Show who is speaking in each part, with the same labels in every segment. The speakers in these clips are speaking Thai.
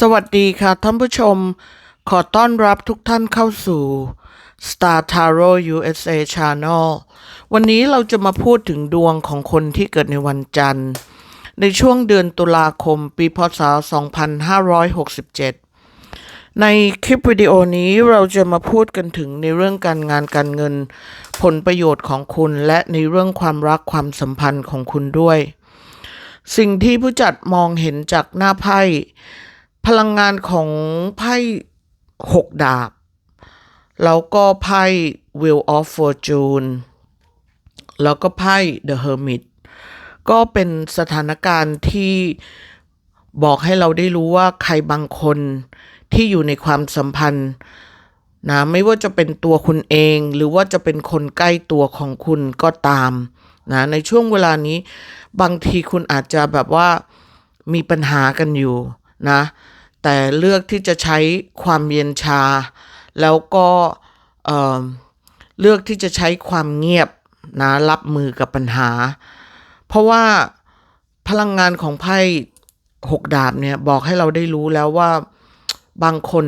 Speaker 1: สวัสดีค่ะท่านผู้ชม ขอต้อนรับทุกท่านเข้าสู่ Star Tarot USA Channel วันนี้เราจะมาพูดถึงดวงของคนที่เกิดในวันจันทร์ ในช่วงเดือนตุลาคมปีพศ 2567 ในคลิปวิดีโอนี้เราจะมาพูดกันถึงในเรื่องการงานการเงิน ผลประโยชน์ของคุณและในเรื่องความรักความสัมพันธ์ของคุณด้วย สิ่งที่ผู้จัดมองเห็นจากหน้าไพ่ พลังงานของไพ่หกดาบ แล้วก็ไพ่ Wheel of Fortune แล้วก็ไพ่ The Hermit ก็เป็นสถานการณ์ที่บอกให้เราได้รู้ว่าใครบางคนที่อยู่ในความสัมพันธ์นะไม่ว่าจะเป็นตัวคุณเอง หรือว่าจะเป็นคนใกล้ตัวของคุณก็ตามนะในช่วงเวลานี้บางทีคุณอาจจะแบบว่ามีปัญหากันอยู่นะ แต่เลือกที่จะใช้ความเย็นชา แล้วก็เเลือกที่จะใช้ความเงียบนะรับมือกับปัญหา เพราะว่าพลังงานของไพ่หกดาบเนี่ยบอกให้เราได้รู้แล้วว่าบางคน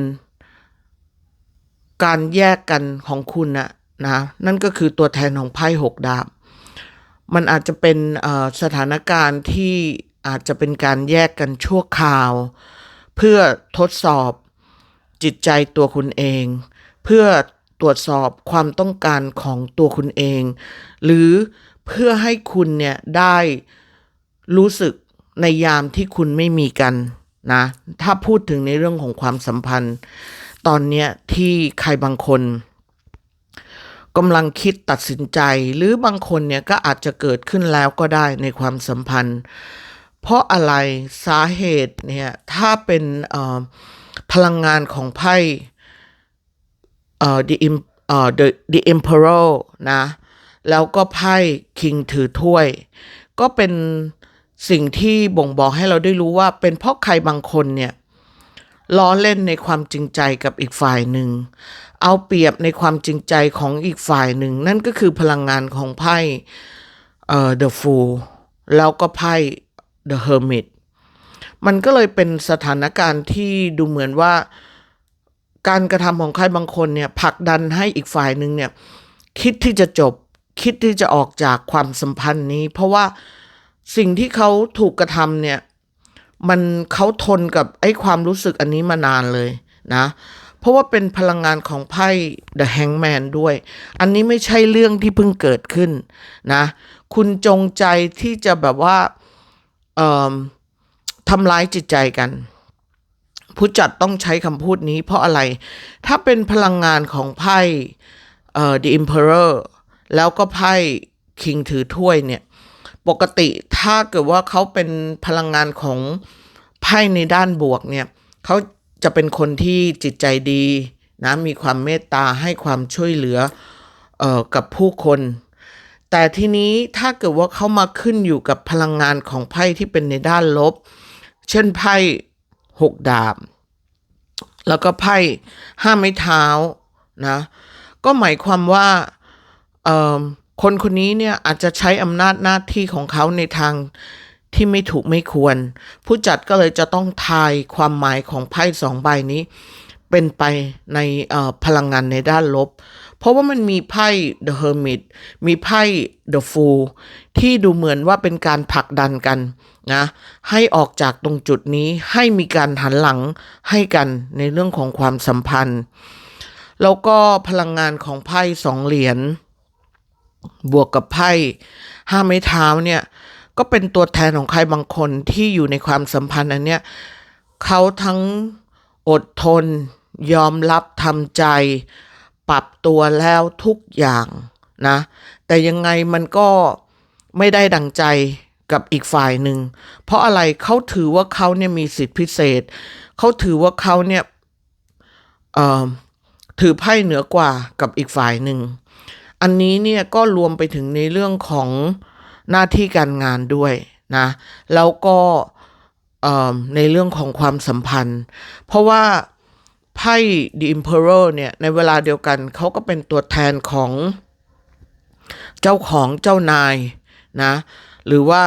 Speaker 1: การแยกกันของคุณนะนะนั่นก็คือตัวแทนของไพ่หกดาบ มันอาจจะเป็นสถานการณ์ที่อาจจะเป็นการแยกกันชั่วคราว เพื่อทดสอบจิตใจตัวคุณเอง เพื่อตรวจสอบความต้องการของตัวคุณเอง หรือเพื่อให้คุณเนี่ยได้รู้สึกในยามที่คุณไม่มีกันนะถ้าพูดถึงในเรื่องของความสัมพันธ์ ตอนเนี้ยที่ใครบางคนกำลังคิดตัดสินใจ หรือบางคนเนี่ยก็อาจจะเกิดขึ้นแล้วก็ได้ในความสัมพันธ์ เพราะอะไรสาเหตุเนี่ยถ้าเป็นพลังงานของไพ่ the im the the emperor นะ แล้วก็ไพ่ king ถือถ้วย ก็เป็นสิ่งที่บ่งบอกให้เราได้รู้ว่าเป็นเพราะใครบางคนเนี่ยล้อเล่นในความจริงใจกับอีกฝ่ายหนึ่ง เอาเปรียบในความจริงใจของอีกฝ่ายหนึ่ง นั่นก็คือพลังงานของไพ่เอ่อ the fool แล้วก็ไพ่ the hermit มันก็เลยเป็นสถานการณ์ที่ดูเหมือนว่า การกระทำของใครบางคนเนี่ยผลักดันให้อีกฝ่ายหนึ่งเนี่ยคิดที่จะจบคิดที่จะออกจากความสัมพันธ์นี้ เพราะว่าสิ่งที่เขาถูกกระทำเนี่ยมันเขาทนกับไอ้ความรู้สึกอันนี้มานานเลยนะเพราะว่าเป็นพลังงานของไพ่ The Hangman ด้วย อันนี้ไม่ใช่เรื่องที่เพิ่งเกิดขึ้นนะ คุณจงใจที่จะแบบว่า ทำร้ายจิตใจกัน ผู้จัดต้องใช้คำพูดนี้เพราะอะไร ถ้าเป็นพลังงานของไพ่เอ่อ The Emperor แล้วก็ไพ่ King ถือถ้วยเนี่ย ปกติถ้าเกิดว่าเขาเป็นพลังงานของไพ่ในด้านบวกเนี่ยเขาจะเป็นคนที่จิตใจดีนะมีความเมตตาให้ความช่วยเหลือออกับผู้คน แต่ทีนี้ถ้าเกิดว่าเขามาขึ้นอยู่กับพลังงานของไพ่ที่เป็นในด้านลบ เช่นไพ่หกดาบ แล้วก็ไพ่ห้าไม้เท้านะ ก็หมายความว่าคนคนนี้เนี่ยอาจจะใช้อำนาจหน้าที่ของเขาในทางที่ไม่ถูกไม่ควร ผู้จัดก็เลยจะต้องทายความหมายของไพ่สองใบนี้ เป็นไปในพลังงานในด้านลบ เพราะว่ามันมีไพ่ The Hermit มีไพ่ The Fool ที่ดูเหมือนว่าเป็นการผลักดันกันนะให้ออกจากตรงจุดนี้ให้มีการหันหลังให้กันในเรื่องของความสัมพันธ์ แล้วก็พลังงานของไพ่สองเหรียญบวกกับไพ่ห้าไม้เท้าเนี่ยก็เป็นตัวแทนของใครบางคนที่อยู่ในความสัมพันธ์อันเนี้ยเขาทั้งอดทน ยอมรับทำใจ ปรับตัวแล้วทุกอย่างนะ แต่ยังไงมันก็ไม่ได้ดังใจกับอีกฝ่ายหนึ่ง เพราะอะไรเขาถือว่าเขาเนี่ยมีสิทธิพิเศษ เขาถือว่าเขาเนี่ยเอ่อถือไพ่เหนือกว่ากับอีกฝ่ายหนึ่ง อันนี้เนี่ยก็รวมไปถึงในเรื่องของหน้าที่การงานด้วยนะ แล้วก็เอ่อในเรื่องของความสัมพันธ์ เพราะว่า ไพ่ The Emperor เนี่ย ในเวลาเดียวกันเขาก็เป็นตัวแทนของเจ้าของเจ้านายนะ หรือว่า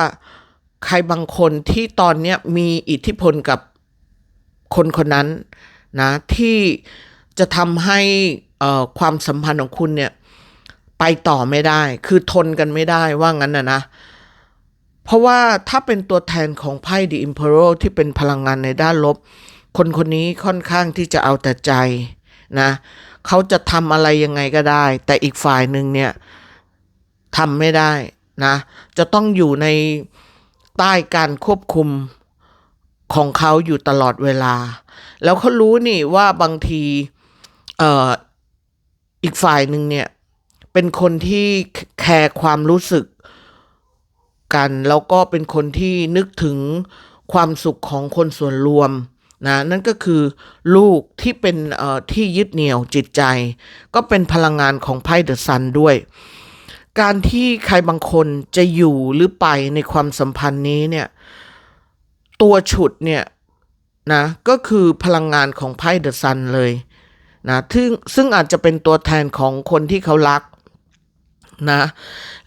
Speaker 1: ใครบางคนที่ตอนนี้มีอิทธิพลกับคนคนนั้นนะ ที่จะทำให้อ่อความสัมพันธ์ของคุณเนี่ย ไปต่อไม่ได้ คือทนกันไม่ได้ว่างั้นนะนะ เพราะว่าถ้าเป็นตัวแทนของไพ่ The Emperor ที่เป็นพลังงานในด้านลบ คนคนนี้ค่อนข้างที่จะเอาแต่ใจนะเขาจะทำอะไรยังไงก็ได้ แต่อีกฝ่ายหนึ่งเนี่ยทำไม่ได้นะจะต้องอยู่ในใต้การควบคุมของเขาอยู่ตลอดเวลา แล้วเขารู้นี่ว่าบางทีเอ่ออีกฝ่ายหนึ่งเนี่ยเป็นคนที่แคร์ความรู้สึกกัน แล้วก็เป็นคนที่นึกถึงความสุขของคนส่วนรวม นะนั่นก็คือลูกที่เป็นที่ยึดเหนี่ยวจิตใจ ก็เป็นพลังงานของไพ่เดอะซันด้วย การที่ใครบางคนจะอยู่หรือไปในความสัมพันธ์นี้เนี่ย ตัวฉุดเนี่ยนะก็คือพลังงานของไพ่เดอะซันเลยนะซึ่งซึ่งอาจจะเป็นตัวแทนของคนที่เขารักนะ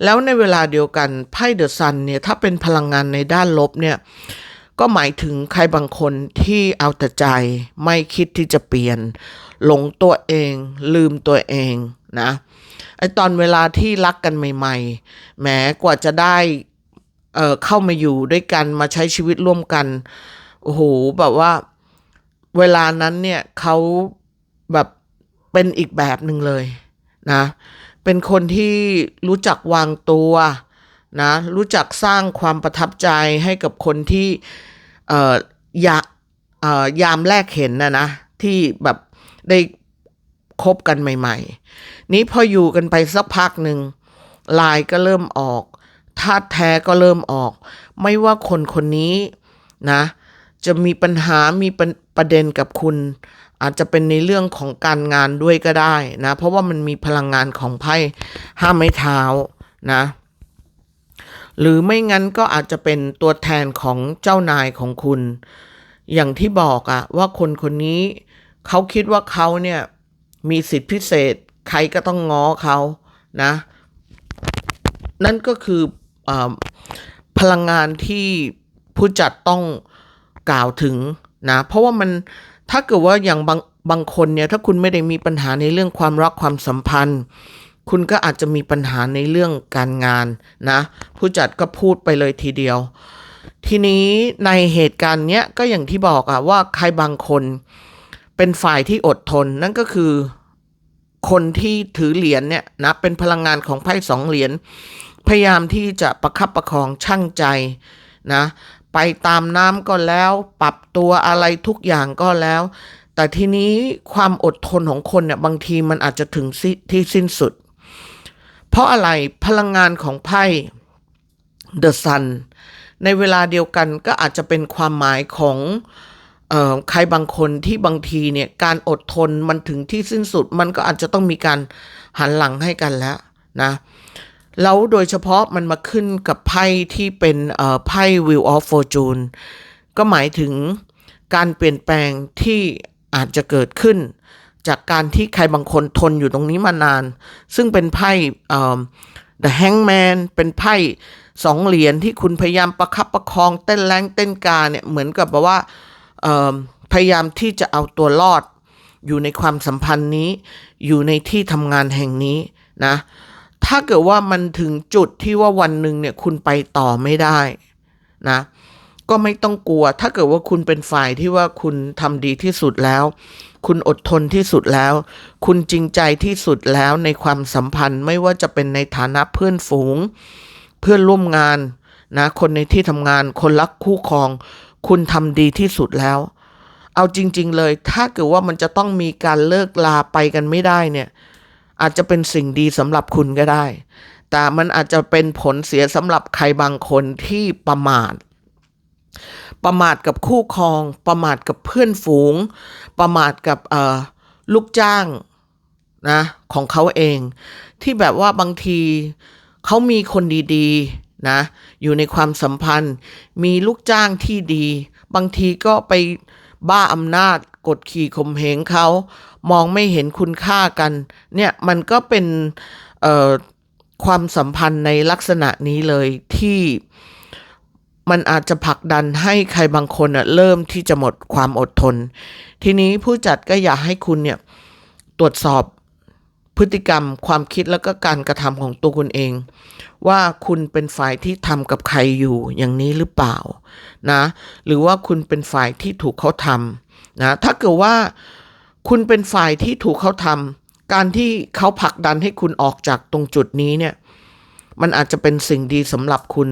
Speaker 1: แล้วในเวลาเดียวกันไพ่เดอะซันเนี่ยถ้าเป็นพลังงานในด้านลบเนี่ย ก็หมายถึงใครบางคนที่เอาแต่ใจไม่คิดที่จะเปลี่ยน หลงตัวเอง ลืมตัวเองนะไอตอนเวลาที่รักกันใหม่ๆแหมกว่าจะได้เอ่อเข้ามาอยู่ด้วยกันมาใช้ชีวิตร่วมกันโอ้โหแบบว่า เวลานั้นเนี่ยเขาแบบเป็นอีกแบบหนึ่งเลยนะ เป็นคนที่รู้จักวางตัว นะรู้จักสร้างความประทับใจให้กับคนที่เอ่อยาเอ่อยามแรกเห็นนะนะ ที่แบบได้คบกันใหม่ ๆ นี้พออยู่กันไปสักพักหนึ่งลายก็เริ่มออกธาตุแท้ก็เริ่มออก ไม่ว่าคนคนนี้นะจะมีปัญหามีประประเด็นกับคุณ อาจจะเป็นในเรื่องของการงานด้วยก็ได้นะ เพราะว่ามันมีพลังงานของไพ่ห้าไม้เท้านะ หรือไม่งั้นก็อาจจะเป็นตัวแทนของเจ้านายของคุณ อย่างที่บอกอะว่าคนคนนี้เขาคิดว่าเขาเนี่ยมีสิทธิพิเศษ ใครก็ต้องง้อเขานะ นั่นก็คืออพลังงานที่ผู้จัดต้องกล่าวถึงนะ เพราะว่ามันถ้าเกิดว่าอย่างบางบางคนเนี่ยถ้าคุณไม่ได้มีปัญหาในเรื่องความรักความสัมพันธ์ คุณก็อาจจะมีปัญหาในเรื่องการงานนะ ผู้จัดก็พูดไปเลยทีเดียว ทีนี้ในเหตุการณ์เนี้ยก็อย่างที่บอกอะว่าใครบางคนเป็นฝ่ายที่อดทนนั่นก็คือคนที่ถือเหรียญเนี่ยนะเป็นพลังงานของไพ่สองเหรียญพยายามที่จะประคับประคองช่างใจนะไปตามน้ำก็แล้ว ปรับตัวอะไรทุกอย่างก็แล้ว แต่ทีนี้ความอดทนของคนเนี่ยบางทีมันอาจจะถึงที่สิ้นสุด เพราะอะไรพลังงานของไพ่ The Sun ในเวลาเดียวกันก็อาจจะเป็นความหมายของออใครบางคนที่บางทีเนี่ยการอดทนมันถึงที่สิ้นสุด มันก็อาจจะต้องมีการหันหลังให้กันแล้วนะแล้วโดยเฉพาะมันมาขึ้นกับไพ่ที่เป็นไพ่ Wheel of Fortune ก็หมายถึงการเปลี่ยนแปลงที่อาจจะเกิดขึ้น จากการที่ใครบางคนทนอยู่ตรงนี้มานาน ซึ่งเป็นไพ่เอ่อ The Hangman เป็นไพ่สองเหรียญที่คุณพยายามประคับประคองเต้นแรงเต้นกาเนี่ยเหมือนกับแบบว่าพยายามที่จะเอาตัวรอด อยู่ในความสัมพันธ์นี้ อยู่ในที่ทำงานแห่งนี้นะ ถ้าเกิดว่ามันถึงจุดที่ว่าวันหนึ่งเนี่ยคุณไปต่อไม่ได้นะก็ไม่ต้องกลัว ถ้าเกิดว่าคุณเป็นฝ่ายที่ว่าคุณทำดีที่สุดแล้ว คุณอดทนที่สุดแล้ว คุณจริงใจที่สุดแล้วในความสัมพันธ์ไม่ว่าจะเป็นในฐานะเพื่อนฝูง เพื่อนร่วมงานนะคนในที่ทำงานคนรักคู่ครอง คุณทำดีที่สุดแล้ว เอาจริง ๆ เลย ถ้าเกิดว่ามันจะต้องมีการเลิกลาไปกันไม่ได้เนี่ย อาจจะเป็นสิ่งดีสำหรับคุณก็ได้ แต่มันอาจจะเป็นผลเสียสำหรับใครบางคนที่ประมาท ประมาทกับคู่ครอง ประมาทกับเพื่อนฝูง ประมาทกับลูกจ้างนะของเขาเอง ที่แบบว่าบางทีเขามีคนดีๆนะอยู่ในความสัมพันธ์ มีลูกจ้างที่ดี บางทีก็ไปบ้าอำนาจกดขี่ข่มเหงเขา มองไม่เห็นคุณค่ากัน เนี่ยมันก็เป็นความสัมพันธ์ในลักษณะนี้เลยที่ มันอาจจะผลักดันให้ใครบางคนอะเริ่มที่จะหมดความอดทน ทีนี้ผู้จัดก็อยากให้คุณเนี่ยตรวจสอบพฤติกรรมความคิดแล้วก็การกระทำของตัวคุณเอง ว่าคุณเป็นฝ่ายที่ทำกับใครอยู่อย่างนี้หรือเปล่านะหรือว่าคุณเป็นฝ่ายที่ถูกเขาทำนะถ้าเกิดว่าคุณเป็นฝ่ายที่ถูกเขาทำการที่เขาผลักดันให้คุณออกจากตรงจุดนี้เนี่ย มันอาจจะเป็นสิ่งดีสำหรับคุณ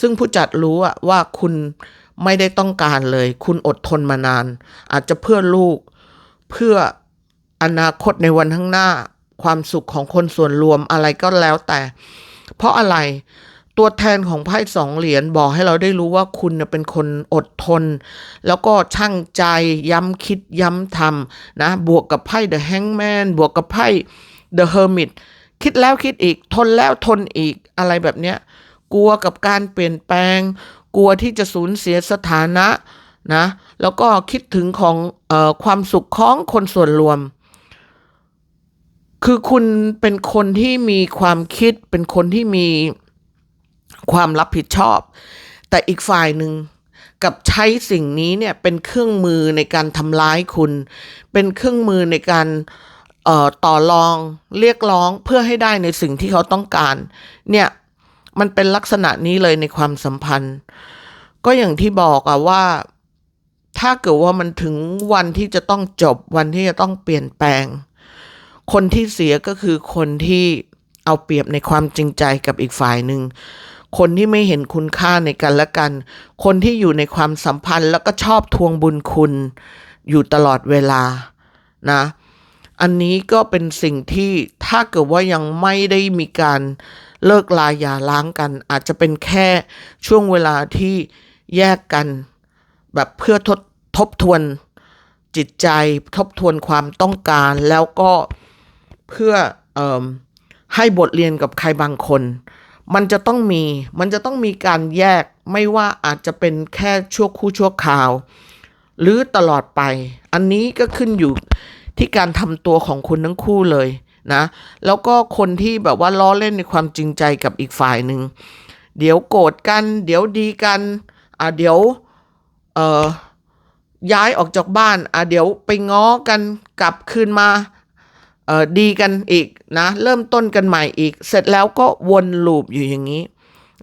Speaker 1: ซึ่งผู้จัดรู้ว่าคุณไม่ได้ต้องการเลย คุณอดทนมานาน อาจจะเพื่อลูก เพื่ออนาคตในวันข้างหน้า ความสุขของคนส่วนรวมอะไรก็แล้วแต่ เพราะอะไรตัวแทนของไพ่สองเหรียญบอกให้เราได้รู้ว่าคุณเน่ยเป็นคนอดทน แล้วก็ช่างใจย้ำคิดย้ำทำนะ บวกกับไพ่ The Hangman บวกกับไพ่ The Hermit คิดแล้วคิดอีกทนแล้วทนอีก อะไรแบบเนี้ยกลัวกับการเปลี่ยนแปลง กลัวที่จะสูญเสียสถานะนะแล้วก็คิดถึงของออความสุขของคนส่วนรวม คือคุณเป็นคนที่มีความคิดเป็นคนที่มีความรับผิดชอบ แต่อีกฝ่ายหนึ่งกับใช้สิ่งนี้เนี่ยเป็นเครื่องมือในการทำร้ายคุณ เป็นเครื่องมือในการเต่อรองเรียกร้องเพื่อให้ได้ในสิ่งที่เขาต้องการ เนี่ยมันเป็นลักษณะนี้เลยในความสัมพันธ์ ก็อย่างที่บอกอะว่า ถ้าเกิดว่ามันถึงวันที่จะต้องจบวันที่จะต้องเปลี่ยนแปลง คนที่เสียก็คือคนที่เอาเปรียบในความจริงใจกับอีกฝ่ายหนึ่งคนที่ไม่เห็นคุณค่าในกันและกัน คนที่อยู่ในความสัมพันธ์แล้วก็ชอบทวงบุญคุณอยู่ตลอดเวลานะ อันนี้ก็เป็นสิ่งที่ถ้าเกิดว่ายังไม่ได้มีการเลิกลาอย่าล้างกัน อาจจะเป็นแค่ช่วงเวลาที่แยกกัน แบบเพื่อทบทบทวนจิตใจทบทวนความต้องการ แล้วก็เพื่ออให้บทเรียนกับใครบางคน มันจะต้องมีมันจะต้องมีการแยกไม่ว่าอาจจะเป็นแค่ชั่วคู่ชั่วคราว หรือตลอดไป อันนี้ก็ขึ้นอยู่ ที่การทำตัวของคุณทั้งคู่เลยนะ แล้วก็คนที่แบบว่าล้อเล่นในความจริงใจกับอีกฝ่ายหนึ่ง เดี๋ยวโกรธกัน เดี๋ยวดีกัน อะเดี๋ยว เอ่อ ย้ายออกจากบ้าน อะเดี๋ยวไปง้อกันกลับคืนมา เอ่อ ดีกันอีกนะ เริ่มต้นกันใหม่อีก เสร็จแล้วก็วนลูปอยู่อย่างนี้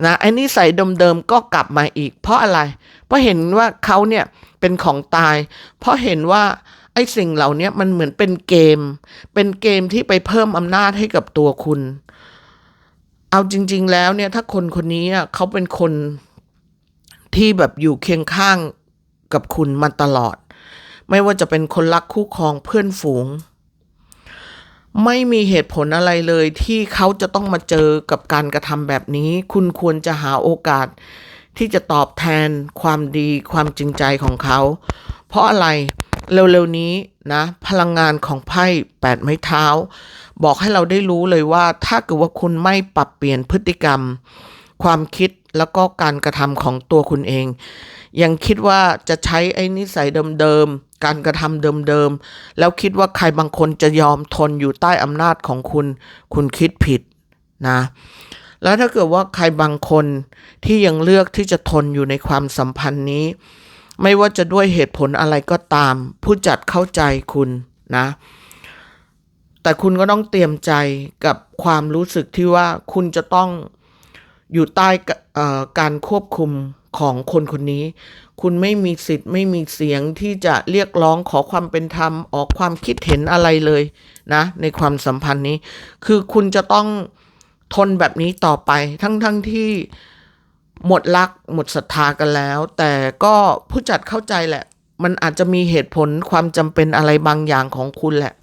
Speaker 1: นะไอ้นิสัยเดิมๆก็กลับมาอีก เพราะอะไร เพราะเห็นว่าเขาเนี่ยเป็นของตาย เพราะเห็นว่า ไอ้สิ่งเหล่านี้มันเหมือนเป็นเกม เป็นเกมที่ไปเพิ่มอำนาจให้กับตัวคุณ เอาจริง ๆ แล้วเนี่ย ถ้าคนคนนี้เขาเป็นคนที่แบบอยู่เคียงข้างกับคุณมาตลอด ไม่ว่าจะเป็นคนรักคู่ครองเพื่อนฝูง ไม่มีเหตุผลอะไรเลยที่เขาจะต้องมาเจอกับการกระทำแบบนี้ คุณควรจะหาโอกาสที่จะตอบแทนความดีความจริงใจของเขา เพราะอะไร เร็วๆนี้นะ พลังงานของไพ่แปดไม้เท้า บอกให้เราได้รู้เลยว่า ถ้าเกิดว่าคุณไม่ปรับเปลี่ยนพฤติกรรม ความคิดแล้วก็การกระทำของตัวคุณเอง ยังคิดว่าจะใช้ไอ้นิสัยเดิมๆการกระทำเดิมๆแล้วคิดว่าใครบางคนจะยอมทนอยู่ใต้อำนาจของคุณ คุณคิดผิดนะแล้วถ้าเกิดว่าใครบางคนที่ยังเลือกที่จะทนอยู่ในความสัมพันธ์นี้ ไม่ว่าจะด้วยเหตุผลอะไรก็ตาม ผู้จัดเข้าใจคุณนะ แต่คุณก็ต้องเตรียมใจกับความรู้สึกที่ว่าคุณจะต้องอยู่ใต้การควบคุมของคนคนนี้ คุณไม่มีสิทธิ์ไม่มีเสียงที่จะเรียกร้องขอความเป็นธรรมออกความคิดเห็นอะไรเลยนะ ในความสัมพันธ์นี้ คือคุณจะต้องทนแบบนี้ต่อไป ทั้งทั้งที่ หมดรักหมดศรัทธากันแล้ว แต่ก็ผู้จัดเข้าใจแหละ มันอาจจะมีเหตุผลความจำเป็นอะไรบางอย่างของคุณแหละ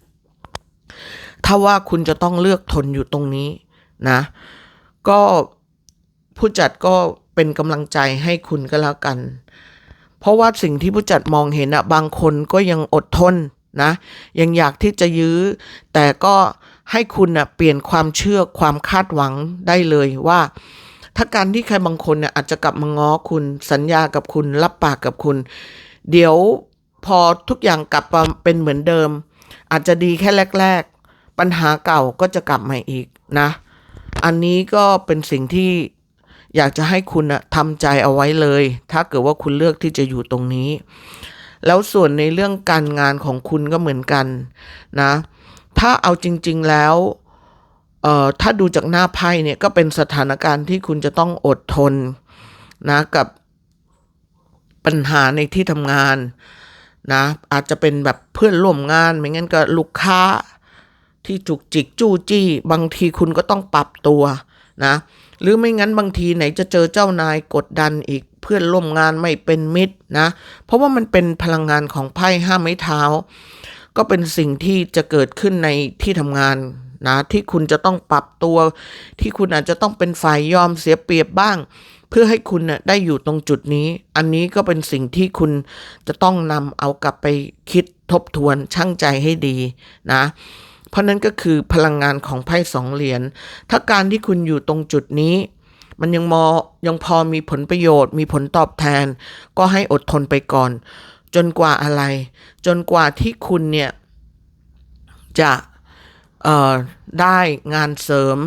Speaker 1: ถ้าว่าคุณจะต้องเลือกทนอยู่ตรงนี้นะ ก็ผู้จัดก็เป็นกำลังใจให้คุณก็แล้วกัน เพราะว่าสิ่งที่ผู้จัดมองเห็นอะบางคนก็ยังอดทนนะ ยังอยากที่จะยื้อ แต่ก็ให้คุณอะเปลี่ยนความเชื่อความคาดหวังได้เลยว่า ถ้าการที่ใครบางคนเนี่ยอาจจะกลับมาง้อคุณสัญญากับคุณ รับปากกับคุณ เดี๋ยวพอทุกอย่างกลับมาเป็นเหมือนเดิม อาจจะดีแค่แรก ๆ ปัญหาเก่าก็จะกลับมาอีกนะ อันนี้ก็เป็นสิ่งที่อยากจะให้คุณนะทำใจเอาไว้เลย ถ้าเกิดว่าคุณเลือกที่จะอยู่ตรงนี้ แล้วส่วนในเรื่องการงานของคุณก็เหมือนกันนะ ถ้าเอาจริง ๆแล้ว ถ้าดูจากหน้าไพ่เนี่ยก็เป็นสถานการณ์ที่คุณจะต้องอดทนนะกับปัญหาในที่ทำงานนะอาจจะเป็นแบบเพื่อนร่วมงาน ไม่งั้นก็ลูกค้าที่จุกจิกจู้จี้ บางทีคุณก็ต้องปรับตัวนะหรือไม่งั้นบางทีไหนจะเจอเจ้านายกดดันอีกเพื่อนร่วมงานไม่เป็นมิตรนะ เพราะว่ามันเป็นพลังงานของไพ่ห้าไม้เท้า ก็เป็นสิ่งที่จะเกิดขึ้นในที่ทำงาน นะที่คุณจะต้องปรับตัว ที่คุณอาจจะต้องเป็นฝ่ายยอมเสียเปรียบบ้าง เพื่อให้คุณน่ะได้อยู่ตรงจุดนี้ อันนี้ก็เป็นสิ่งที่คุณจะต้องนำเอากลับไปคิดทบทวนช่างใจให้ดีนะ เพราะนั้นก็คือพลังงานของไพ่สองเหรียญถ้าการที่คุณอยู่ตรงจุดนี้ มันยังมอยังพอมีผลประโยชน์ มีผลตอบแทน ก็ให้อดทนไปก่อน จนกว่าอะไร จนกว่าที่คุณเนี่ยจะ ได้งานเสริม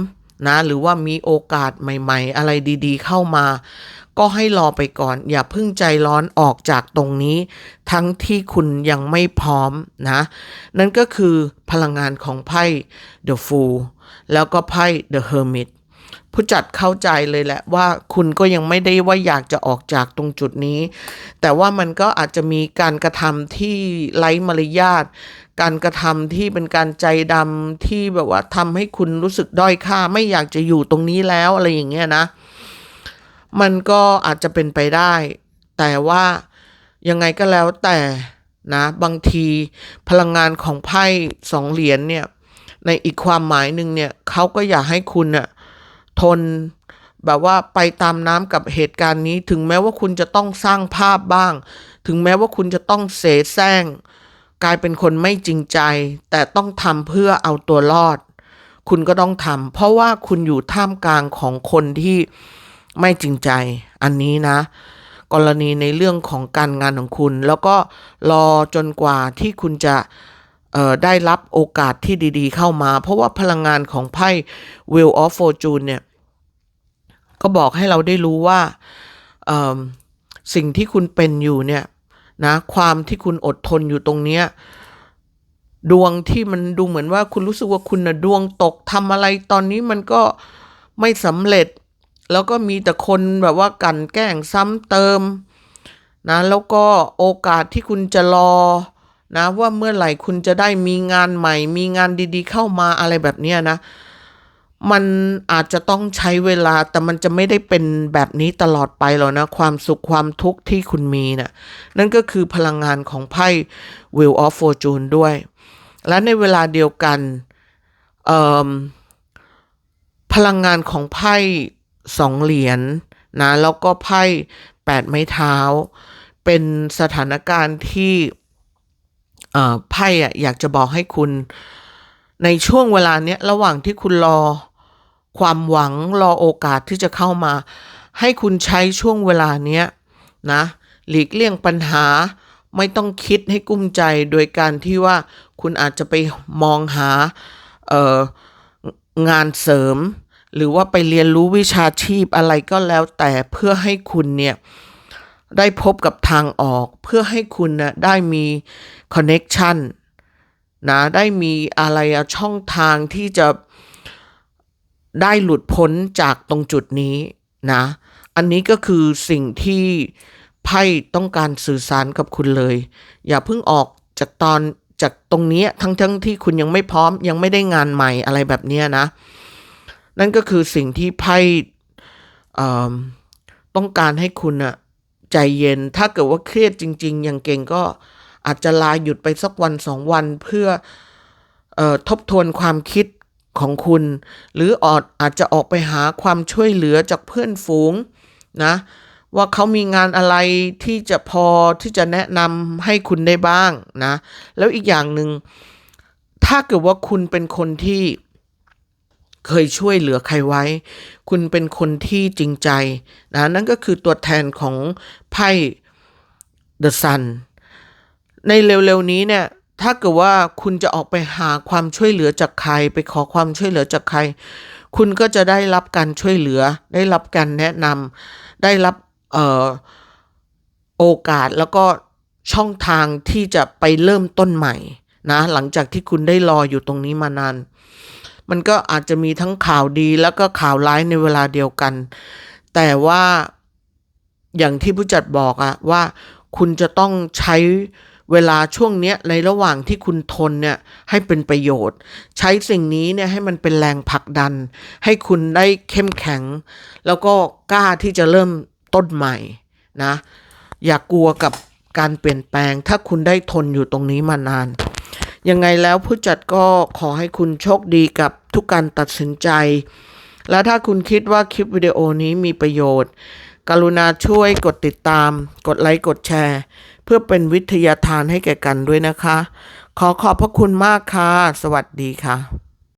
Speaker 1: นะหรือว่ามีโอกาสใหม่ ๆ อะไรดีๆ เข้ามา ก็ให้รอไปก่อน อย่าพิ่งใจร้อนออกจากตรงนี้ ทั้งที่คุณยังไม่พร้อมนะ นั่นก็คือพลังงานของไพ่ The Fool แล้วก็ไพ่ The Hermit ผู้จัดเข้าใจเลยแหละว่าคุณก็ยังไม่ได้ว่าอยากจะออกจากตรงจุดนี้ แต่ว่ามันก็อาจจะมีการกระทำที่ไร้มารยาท การกระทำที่เป็นการใจดำที่แบบว่าทำให้คุณรู้สึกด้อยค่าไม่อยากจะอยู่ตรงนี้แล้วอะไรอย่างเงี้ยนะ มันก็อาจจะเป็นไปได้ แต่ว่ายังไงก็แล้วแต่นะบางทีพลังงานของไพ่สองเหรียญเนี่ย ในอีกความหมายหนึ่งเนี่ยเขาก็อยากให้คุณน่ะทนแบบว่าไปตามน้ำกับเหตุการณ์นี้ ถึงแม้ว่าคุณจะต้องสร้างภาพบ้าง ถึงแม้ว่าคุณจะต้องเสแสร้ง กลายเป็นคนไม่จริงใจ แต่ต้องทำเพื่อเอาตัวรอด คุณก็ต้องทำเพราะว่าคุณอยู่ท่ามกลางของคนที่ไม่จริงใจ อันนี้นะ กรณีในเรื่องของการงานของคุณ แล้วก็รอจนกว่าที่คุณจะได้รับโอกาสที่ดีๆเข้ามา เพราะว่าพลังงานของไพ่ Wheel of Fortune เนี่ย ก็บอกให้เราได้รู้ว่าสิ่งที่คุณเป็นอยู่เนี่ย นะความที่คุณอดทนอยู่ตรงเนี้ยดวงที่มันดูเหมือนว่าคุณรู้สึกว่าคุณนะดวงตกทำอะไรตอนนี้มันก็ไม่สำเร็จ แล้วก็มีแต่คนแบบว่ากันแกล้งซ้ำเติมนะแล้วก็โอกาสที่คุณจะรอนะว่าเมื่อไหร่คุณจะได้มีงานใหม่ มีงานดีๆ เข้ามาอะไรแบบเนี้ยนะ มันอาจจะต้องใช้เวลาแต่มันจะไม่ได้เป็นแบบนี้ตลอดไปหรอกนะ ความสุขความทุกข์ที่คุณมีนะ่ะนั่นก็คือพลังงานของไพ่ Wheel of Fortune ด้วย และในเวลาเดียวกันพลังงานของไพ่สองเหรียญนะแล้วก็ไพ่แปดไม้เท้า เป็นสถานการณ์ที่ไพ่อะอยากจะบอกให้คุณในช่วงเวลาเนี้ยระหว่างที่คุณรอ ความหวังรอโอกาสที่จะเข้ามา ให้คุณใช้ช่วงเวลาเนี้ยนะหลีกเลี่ยงปัญหาไม่ต้องคิดให้กุ้มใจโดยการที่ว่าคุณอาจจะไปมองหาเอ่องานเสริม หรือว่าไปเรียนรู้วิชาชีพอะไรก็แล้วแต่เพื่อให้คุณเนี่ยได้พบกับทางออกเพื่อให้คุณนะได้มีคอนเน็กชันนะได้มีอะไรช่องทางที่จะ ได้หลุดพ้นจากตรงจุดนี้นะ อันนี้ก็คือสิ่งที่ไพ่ต้องการสื่อสารกับคุณเลย อย่าเพิ่งออกจากตอนจากตรงนี้ทั้งทั้งที่คุณยังไม่พร้อมยังไม่ได้งานใหม่อะไรแบบนี้นะ นั่นก็คือสิ่งที่ไพ่ต้องการให้คุณอะใจเย็น ถ้าเกิดว่าเครียดจริง ๆ อย่างเก่งก็อาจจะลาหยุดไปสักวันสองวันเพื่อเอ่อทบทวนความคิด ของคุณ หรือออดอาจจะออกไปหาความช่วยเหลือจากเพื่อนฝูงนะว่าเขามีงานอะไรที่จะพอที่จะแนะนำให้คุณได้บ้างนะ แล้วอีกอย่างหนึ่งถ้าเกิดว่าคุณเป็นคนที่เคยช่วยเหลือใครไว้ คุณเป็นคนที่จริงใจนะนั่นก็คือตัวแทนของไพ่ The Sun ในเร็วๆนี้เนี่ย ถ้าเกิดว่าคุณจะออกไปหาความช่วยเหลือจากใคร ไปขอความช่วยเหลือจากใคร คุณก็จะได้รับการช่วยเหลือ ได้รับการแนะนำได้รับออโอกาสแล้วก็ช่องทางที่จะไปเริ่มต้นใหม่นะหลังจากที่คุณได้รออยู่ตรงนี้มานาน มันก็อาจจะมีทั้งข่าวดีแล้วก็ข่าวร้ายในเวลาเดียวกัน แต่ว่าอย่างที่ผู้จัดบอกอะว่าคุณจะต้องใช้ เวลาช่วงเนี้ยในระหว่างที่คุณทนเนี่ยให้เป็นประโยชน์ ใช้สิ่งนี้เนี่ยให้มันเป็นแรงผลักดัน ให้คุณได้เข้มแข็ง แล้วก็กล้าที่จะเริ่มต้นใหม่นะ อย่ากลัวกับการเปลี่ยนแปลง ถ้าคุณได้ทนอยู่ตรงนี้มานานยังไงแล้วผู้จัดก็ขอให้คุณโชคดีกับทุกการตัดสินใจ และถ้าคุณคิดว่าคลิปวิดีโอนี้มีประโยชน์ กรุณาช่วยกดติดตาม กดไลค์ กดแชร์ พื่อเป็นวิทยาทานให้แก่กันด้วยนะคะ ขอขอบพระคุณมากค่ะ สวัสดีค่ะ